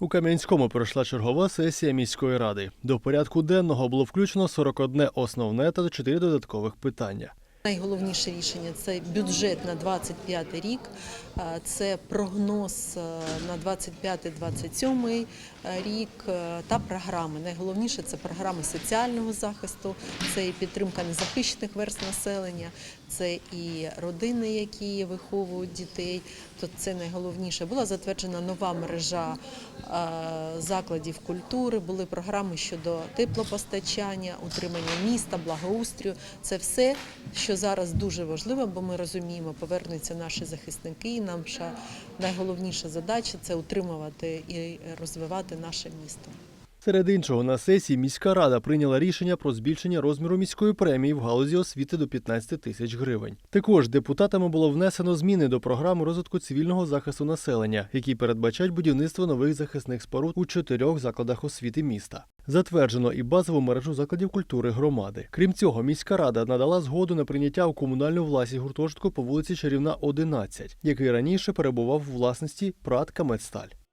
У Кам'янському пройшла чергова сесія міської ради. До порядку денного було включено 41 основне та 4 додаткових питання. Найголовніше рішення це бюджет на 25 рік, е, це прогноз е, на 25-27 рік е, та програми. Найголовніше це програми соціального захисту, це і підтримка незахищених верст населення, це і родини, які виховують дітей. То це найголовніше. Була затверджена нова мережа е, закладів культури, були програми щодо теплопостачання, утримання міста, благоустрою. Це все, що зараз дуже важливо, бо ми розуміємо, повернуться наші захисники. І наша найголовніша задача це утримувати і розвивати наше місто. Серед іншого, на сесії міська рада прийняла рішення про збільшення розміру міської премії в галузі освіти до 15 тисяч гривень. Також депутатами було внесено зміни до програми розвитку цивільного захисту населення, які передбачають будівництво нових захисних споруд у чотирьох закладах освіти міста. Затверджено і базову мережу закладів культури громади. Крім цього, міська рада надала згоду на прийняття у комунальну власність гуртожитку по вулиці Чарівна, 11, який раніше перебував у власності ПРАТ «Камедсталь».